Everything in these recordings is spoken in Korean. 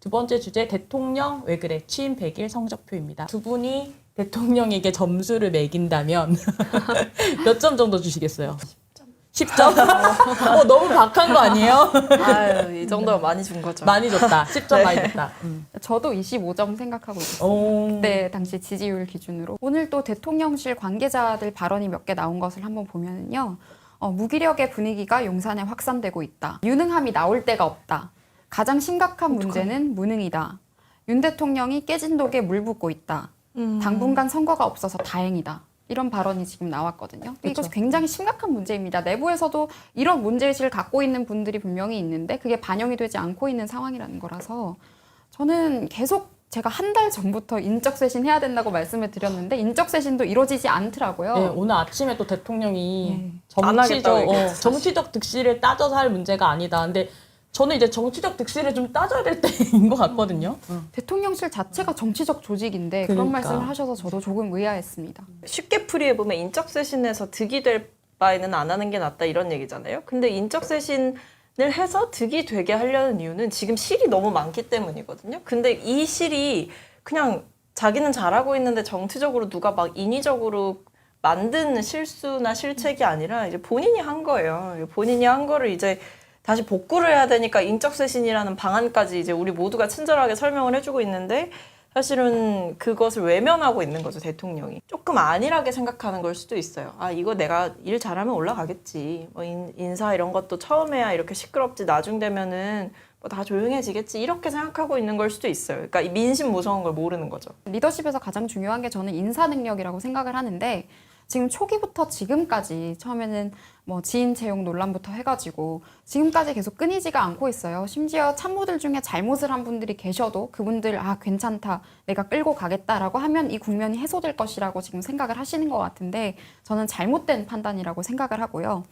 두 번째 주제 대통령 왜 그래 취임 100일 성적표입니다. 두 분이 대통령에게 점수를 매긴다면 몇 점 정도 주시겠어요? 10점? 10점? 어, 너무 박한 거 아니에요? 아유, 이 정도면 많이 준 거죠. 많이 줬다. 10점 많이 줬다. 음. 저도 25점 생각하고 있어요. 오. 네, 당시 지지율 기준으로. 오늘 또 대통령실 관계자들 발언이 몇 개 나온 것을 한번 보면은요. 어, 무기력의 분위기가 용산에 확산되고 있다. 유능함이 나올 데가 없다. 가장 심각한 문제는 무능이다. 윤 대통령이 깨진 독에 물 붓고 있다. 음. 당분간 선거가 없어서 다행이다. 이런 발언이 지금 나왔거든요. 이것이 굉장히 심각한 문제입니다. 내부에서도 이런 문제의식을 갖고 있는 분들이 분명히 있는데 그게 반영이 되지 않고 있는 상황이라는 거라서 저는 계속 제가 한 달 전부터 인적 쇄신 해야 된다고 말씀을 드렸는데 인적 쇄신도 이루어지지 않더라고요. 네, 오늘 아침에 또 대통령이 네. 안 정치적, 어. 정치적 득실을 따져서 할 문제가 아니다. 근데 저는 이제 정치적 득실을 좀 따져야 될 때인 것 같거든요. 대통령실 자체가 정치적 조직인데 그런 그러니까. 말씀을 하셔서 저도 조금 의아했습니다. 쉽게 풀이해 보면 인적 쇄신에서 득이 될 바에는 안 하는 게 낫다 이런 얘기잖아요. 근데 인적 쇄신 을 해서 득이 되게 하려는 이유는 지금 실이 너무 많기 때문이거든요. 근데 이 실이 그냥 자기는 잘하고 있는데 정치적으로 누가 막 인위적으로 만든 실수나 실책이 아니라 이제 본인이 한 거예요. 본인이 한 거를 이제 다시 복구를 해야 되니까 인적 쇄신이라는 방안까지 이제 우리 모두가 친절하게 설명을 해주고 있는데 사실은 그것을 외면하고 있는 거죠 대통령이. 조금 안일하게 생각하는 걸 수도 있어요. 아 이거 내가 일 잘하면 올라가겠지. 뭐 인, 인사 이런 것도 처음에야 이렇게 시끄럽지 나중 되면은 뭐 다 조용해지겠지 이렇게 생각하고 있는 걸 수도 있어요. 그러니까 이 민심 무서운 걸 모르는 거죠. 리더십에서 가장 중요한 게 저는 인사 능력이라고 생각을 하는데 지금 초기부터 지금까지 처음에는 뭐 지인 채용 논란부터 해가지고 지금까지 계속 끊이지가 않고 있어요. 심지어 참모들 중에 잘못을 한 분들이 계셔도 그분들 아 괜찮다 내가 끌고 가겠다라고 하면 이 국면이 해소될 것이라고 지금 생각을 하시는 것 같은데 저는 잘못된 판단이라고 생각을 하고요.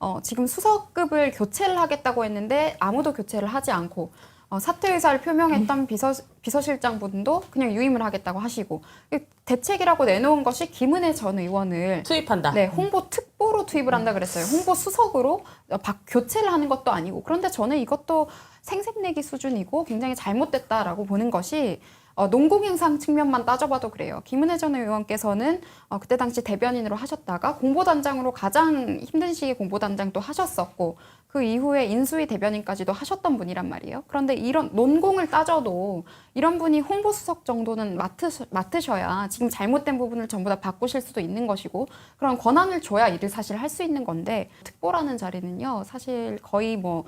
어, 지금 수석급을 교체를 하겠다고 했는데 아무도 교체를 하지 않고 어, 사퇴 의사를 표명했던 비서, 비서실장 분도 그냥 유임을 하겠다고 하시고 이 대책이라고 내놓은 것이 김은혜 전 의원을 투입한다. 네, 홍보 특보로 투입을 한다 그랬어요. 홍보 수석으로 어, 박 교체를 하는 것도 아니고 그런데 저는 이것도 생색내기 수준이고 굉장히 잘못됐다라고 보는 것이 어, 농공행상 측면만 따져봐도 그래요. 김은혜 전 의원께서는 어, 그때 당시 대변인으로 하셨다가 공보단장으로 가장 힘든 시기에 공보단장도 하셨었고 그 이후에 인수위 대변인까지도 하셨던 분이란 말이에요. 그런데 이런 논공을 따져도 이런 분이 홍보수석 정도는 맡으, 맡으셔 야 지금 잘못된 부분을 전부 다 바꾸실 수도 있는 것이고 그런 권한을 줘야 일을 사실 할 수 있는 건데 특보라는 자리는요 사실 거의 뭐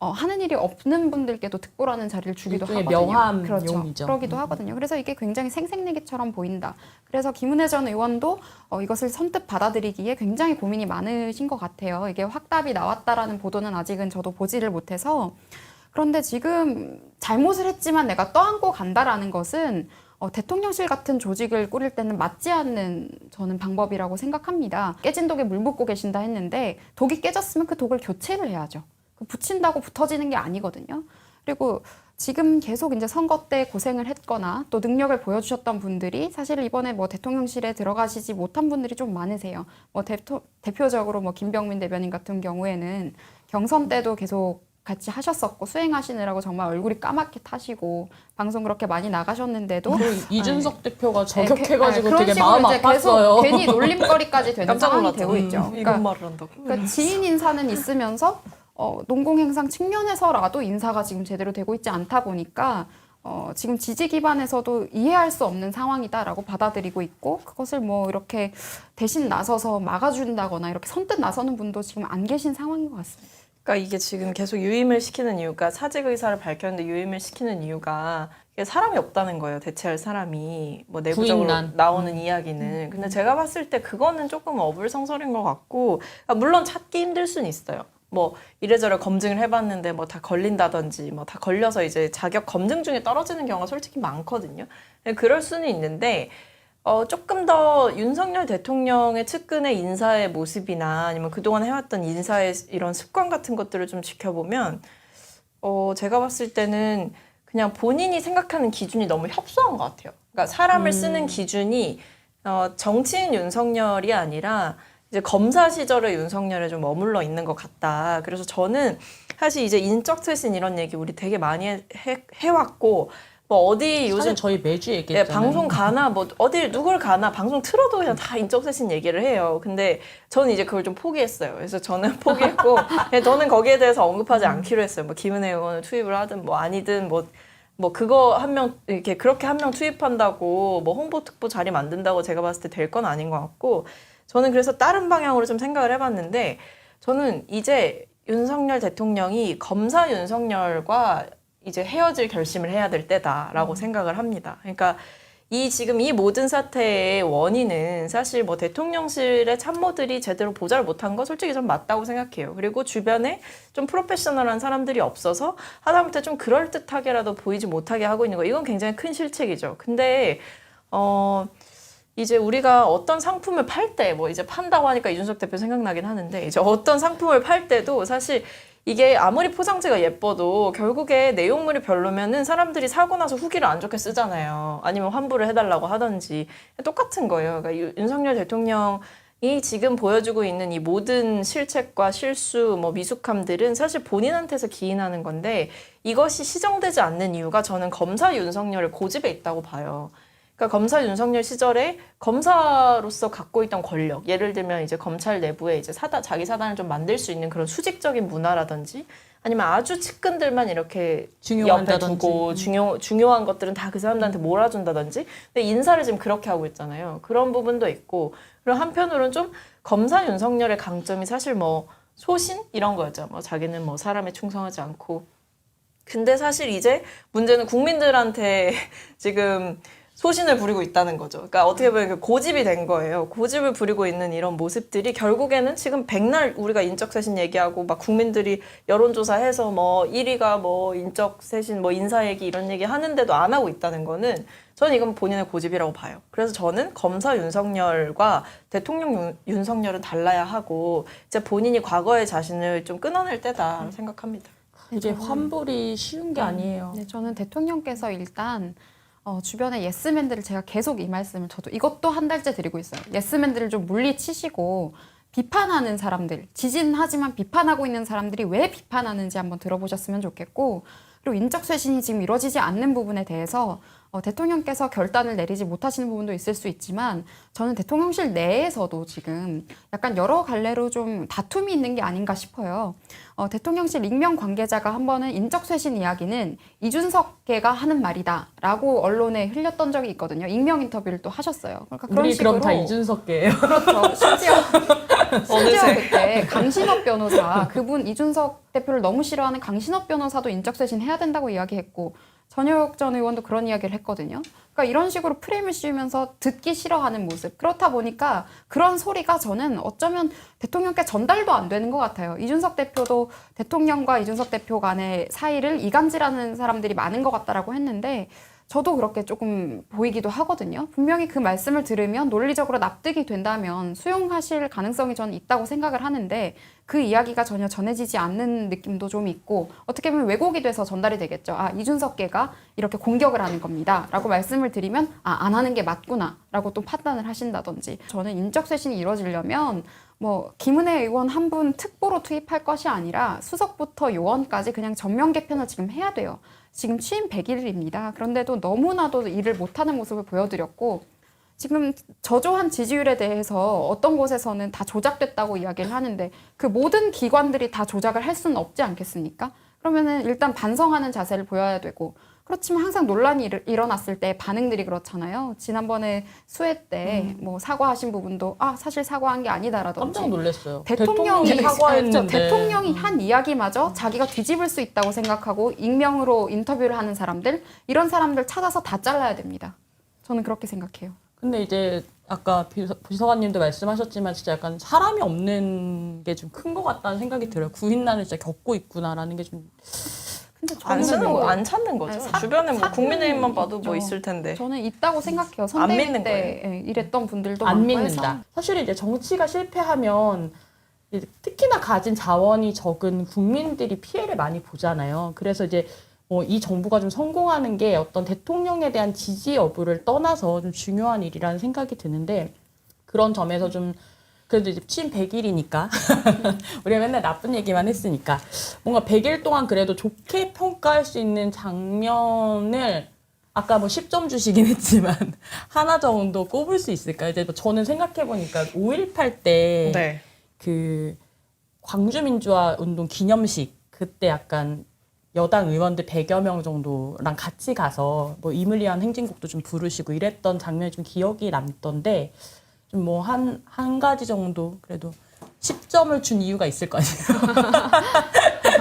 어, 하는 일이 없는 분들께도 특보라는 자리를 주기도 하거든요. 명함 그렇죠. 용이죠. 그러기도 음. 하거든요. 그래서 이게 굉장히 생색내기처럼 보인다. 그래서 김은혜 전 의원도 어, 이것을 선뜻 받아들이기에 굉장히 고민이 많으신 것 같아요. 이게 확답이 나왔다라는 보도는 아직은 저도 보지를 못해서 그런데 지금 잘못을 했지만 내가 떠안고 간다라는 것은 어, 대통령실 같은 조직을 꾸릴 때는 맞지 않는 저는 방법이라고 생각합니다. 깨진 독에 물 붓고 계신다 했는데 독이 깨졌으면 그 독을 교체를 해야죠. 그 붙인다고 붙어지는 게 아니거든요. 그리고 지금 계속 이제 선거 때 고생을 했거나 또 능력을 보여주셨던 분들이 사실 이번에 뭐 대통령실에 들어가시지 못한 분들이 좀 많으세요. 뭐 대표, 대표적으로 뭐 김병민 대변인 같은 경우에는 경선 때도 계속 같이 하셨었고 수행하시느라고 정말 얼굴이 까맣게 타시고 방송 그렇게 많이 나가셨는데도 그 이준석 대표가 네, 저격해가지고 그- 네, 되게 마음 아팠어요. 계속 괜히 놀림거리까지 되는 상황이 놀랐죠 되고 있죠. 음, 그러니까 이런 말을 한다고 그러니까 지인 인사는 있으면서 어, 농공행상 측면에서라도 인사가 지금 제대로 되고 있지 않다 보니까 어, 지금 지지 기반에서도 이해할 수 없는 상황이다라고 받아들이고 있고 그것을 뭐 이렇게 대신 나서서 막아준다거나 이렇게 선뜻 나서는 분도 지금 안 계신 상황인 것 같습니다. 그러니까 이게 지금 계속 유임을 시키는 이유가 사직 의사를 밝혔는데 유임을 시키는 이유가 사람이 없다는 거예요. 대체할 사람이 뭐 내부적으로 부인난. 나오는 이야기는. 근데 제가 봤을 때 그거는 조금 어불성설인 것 같고 그러니까 물론 찾기 힘들 수는 있어요. 뭐 이래저래 검증을 해봤는데 뭐 다 걸린다든지 뭐 다 걸려서 이제 자격 검증 중에 떨어지는 경우가 솔직히 많거든요. 근데 그럴 수는 있는데 어, 조금 더 윤석열 대통령의 측근의 인사의 모습이나 아니면 그동안 해왔던 인사의 이런 습관 같은 것들을 좀 지켜보면 어, 제가 봤을 때는 그냥 본인이 생각하는 기준이 너무 협소한 것 같아요. 그러니까 사람을 쓰는 기준이 어, 정치인 윤석열이 아니라 이제 검사 시절의 윤석열에 좀 머물러 있는 것 같다. 그래서 저는 사실 이제 인적 쇄신 이런 얘기 우리 되게 많이 해, 해 왔고 뭐 어디 요즘 저희 매주 예, 얘기했잖아요. 방송 가나 뭐 어딜 누굴 가나 방송 틀어도 그냥 다 인적 쇄신 얘기를 해요. 근데 저는 이제 그걸 좀 포기했어요. 그래서 저는 포기했고 그냥 저는 거기에 대해서 언급하지 않기로 했어요. 뭐 김은혜 의원을 투입을 하든 뭐 아니든 뭐뭐 그거 한 명 이렇게 그렇게 한 명 투입한다고 뭐 홍보 특보 자리 만든다고 제가 봤을 때 될 건 아닌 것 같고 저는 그래서 다른 방향으로 좀 생각을 해봤는데 저는 이제 윤석열 대통령이 검사 윤석열과 이제 헤어질 결심을 해야 될 때다라고 생각을 합니다. 그러니까 이 지금 이 모든 사태의 원인은 사실 뭐 대통령실의 참모들이 제대로 보좌를 못한 거 솔직히 좀 맞다고 생각해요. 그리고 주변에 좀 프로페셔널한 사람들이 없어서 하다못해 좀 그럴듯하게라도 보이지 못하게 하고 있는 거 이건 굉장히 큰 실책이죠. 근데 어 이제 우리가 어떤 상품을 팔 때 뭐 이제 판다고 하니까 이준석 대표 생각나긴 하는데 이제 어떤 상품을 팔 때도 사실 이게 아무리 포장지가 예뻐도 결국에 내용물이 별로면은 사람들이 사고 나서 후기를 안 좋게 쓰잖아요. 아니면 환불을 해달라고 하든지 똑같은 거예요. 그러니까 유- 윤석열 대통령 이 지금 보여주고 있는 이 모든 실책과 실수, 뭐 미숙함들은 사실 본인한테서 기인하는 건데 이것이 시정되지 않는 이유가 저는 검사 윤석열의 고집에 있다고 봐요. 그러니까 검사 윤석열 시절에 검사로서 갖고 있던 권력, 예를 들면 이제 검찰 내부에 이제 사단 자기 사단을 좀 만들 수 있는 그런 수직적인 문화라든지 아니면 아주 측근들만 이렇게 옆에 중요한다든지. 두고 중요 중요한 것들은 다 그 사람들한테 몰아준다든지 근데 인사를 지금 그렇게 하고 있잖아요. 그런 부분도 있고 그리고 한편으로는 좀 검사 윤석열의 강점이 사실 뭐 소신 이런 거였죠. 뭐 자기는 뭐 사람에 충성하지 않고 근데 사실 이제 문제는 국민들한테 지금 소신을 부리고 있다는 거죠. 그러니까 어떻게 보면 그 고집이 된 거예요. 고집을 부리고 있는 이런 모습들이 결국에는 지금 백날 우리가 인적 쇄신 얘기하고 막 국민들이 여론조사해서 뭐 1위가 뭐 인적 쇄신 뭐 인사 얘기 이런 얘기 하는데도 안 하고 있다는 거는 저는 이건 본인의 고집이라고 봐요. 그래서 저는 검사 윤석열과 대통령 윤, 윤석열은 달라야 하고 이제 본인이 과거의 자신을 좀 끊어낼 때다 생각합니다. 이제 환불이 쉬운 게 아니에요. 네, 저는 대통령께서 일단 어, 주변의 예스맨들을 제가 계속 이 말씀을 저도 이것도 한 달째 드리고 있어요. 예스맨들을 좀 물리치시고 비판하는 사람들, 지진하지만 비판하고 있는 사람들이 왜 비판하는지 한번 들어보셨으면 좋겠고 그리고 인적 쇄신이 지금 이루어지지 않는 부분에 대해서 어, 대통령께서 결단을 내리지 못하시는 부분도 있을 수 있지만 저는 대통령실 내에서도 지금 약간 여러 갈래로 좀 다툼이 있는 게 아닌가 싶어요. 어, 대통령실 익명 관계자가 한 번은 인적 쇄신 이야기는 이준석계가 하는 말이다라고 언론에 흘렸던 적이 있거든요. 익명 인터뷰를 또 하셨어요. 그러니까 그런 우리 식으로 그럼 다 이준석계예요. 그렇죠. 심지어 심지어 어느새. 그때 강신업 변호사 그분 이준석 대표를 너무 싫어하는 강신업 변호사도 인적 쇄신 해야 된다고 이야기했고 전효혁 전 의원도 그런 이야기를 했거든요. 그러니까 이런 식으로 프레임을 씌우면서 듣기 싫어하는 모습. 그렇다 보니까 그런 소리가 저는 어쩌면 대통령께 전달도 안 되는 것 같아요. 이준석 대표도 대통령과 이준석 대표 간의 사이를 이간질하는 사람들이 많은 것 같다라고 했는데 저도 그렇게 조금 보이기도 하거든요. 분명히 그 말씀을 들으면 논리적으로 납득이 된다면 수용하실 가능성이 저는 있다고 생각을 하는데 그 이야기가 전혀 전해지지 않는 느낌도 좀 있고 어떻게 보면 왜곡이 돼서 전달이 되겠죠. 아, 이준석계가 이렇게 공격을 하는 겁니다. 라고 말씀을 드리면 아, 안 하는 게 맞구나. 라고 또 판단을 하신다든지. 저는 인적쇄신이 이루어지려면 뭐 김은혜 의원 한 분 특보로 투입할 것이 아니라 수석부터 요원까지 그냥 전면 개편을 지금 해야 돼요. 지금 취임 100일입니다. 그런데도 너무나도 일을 못하는 모습을 보여드렸고 지금 저조한 지지율에 대해서 어떤 곳에서는 다 조작됐다고 이야기를 하는데 그 모든 기관들이 다 조작을 할 수는 없지 않겠습니까? 그러면은 일단 반성하는 자세를 보여야 되고 그렇지만 항상 논란이 일- 일어났을 때 반응들이 그렇잖아요. 지난번에 수해 때 뭐 사과하신 부분도 아 사실 사과한 게 아니다라든지 깜짝 놀랐어요. 대통령이 대통령이 사과했는데 그렇죠. 대통령이 한 이야기마저 자기가 뒤집을 수 있다고 생각하고 익명으로 인터뷰를 하는 사람들 이런 사람들 찾아서 다 잘라야 됩니다. 저는 그렇게 생각해요. 근데 이제 아까 비서, 비서관님도 말씀하셨지만 진짜 약간 사람이 없는 게 좀 큰 것 같다는 생각이 들어요. 구인난을 진짜 겪고 있구나라는 게 좀 근데 안 저는 쓰는 뭐 거, 안 찾는 거죠. 아니, 사- 주변에 뭐 국민의힘만 봐도 있죠. 뭐 있을 텐데. 저는 있다고 생각해요. 안 선대위 믿는 때 예, 일했던 분들도 안 많고 믿는다. 해서. 사실 이제 정치가 실패하면 이제 특히나 가진 자원이 적은 국민들이 피해를 많이 보잖아요. 그래서 이제 뭐 이 정부가 좀 성공하는 게 어떤 대통령에 대한 지지 여부를 떠나서 좀 중요한 일이라는 생각이 드는데 그런 점에서 좀 그래도 이제 취임 100일이니까 우리가 맨날 나쁜 얘기만 했으니까 뭔가 100일 동안 그래도 좋게 평가할 수 있는 장면을 아까 뭐 10점 주시긴 했지만 하나 정도 꼽을 수 있을까요? 이제 뭐 저는 생각해 보니까 5.18때 네. 그 광주민주화 운동 기념식 그때 약간 여당 의원들 100여 명 정도랑 같이 가서 뭐 위한 행진곡도 좀 부르시고 이랬던 장면이 좀 기억이 남던데 좀 뭐 한 한 가지 정도 그래도 10점을 준 이유가 있을 거 아니에요.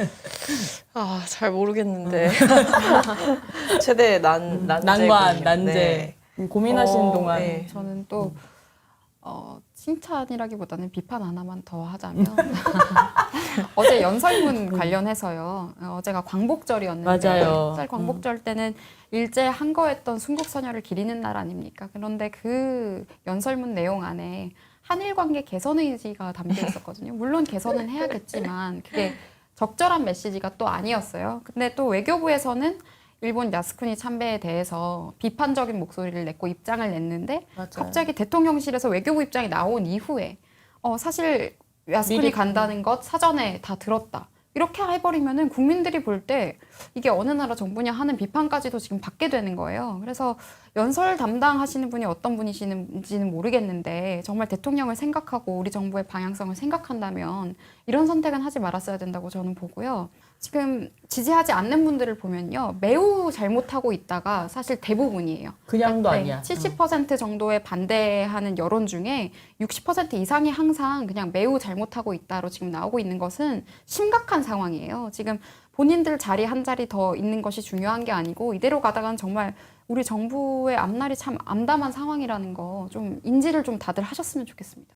아, 잘 모르겠는데. 최대 난, 난제. 난관, 난제 고민하시는 어, 동안 네. 저는 또 어, 칭찬이라기보다는 비판 하나만 더 하자면 어제 연설문 관련해서요. 어, 어제가 광복절이었는데 맞아요. 쌀 광복절 때는 일제 항거했던 순국 선열을 기리는 날 아닙니까? 그런데 그 연설문 내용 안에 한일 관계 개선 의지가 담겨 있었거든요. 물론 개선은 해야겠지만 그게 적절한 메시지가 또 아니었어요. 근데 또 외교부에서는 일본 야스쿠니 참배에 대해서 비판적인 목소리를 냈고 입장을 냈는데 맞아요. 갑자기 대통령실에서 외교부 입장이 나온 이후에 어 사실 야스쿠니 간다는 것 사전에 다 들었다. 이렇게 해버리면은 국민들이 볼 때 이게 어느 나라 정부냐 하는 비판까지도 지금 받게 되는 거예요. 그래서 연설 담당하시는 분이 어떤 분이시는지는 모르겠는데 정말 대통령을 생각하고 우리 정부의 방향성을 생각한다면 이런 선택은 하지 말았어야 된다고 저는 보고요. 지금 지지하지 않는 분들을 보면요. 매우 잘못하고 있다가 사실 대부분이에요. 그냥도 네, 아니야. 70% 정도의 반대하는 여론 중에 60% 이상이 항상 그냥 매우 잘못하고 있다로 지금 나오고 있는 것은 심각한 상황이에요. 지금 본인들 자리 한 자리 더 있는 것이 중요한 게 아니고 이대로 가다가는 정말 우리 정부의 앞날이 참 암담한 상황이라는 거 좀 인지를 좀 다들 하셨으면 좋겠습니다.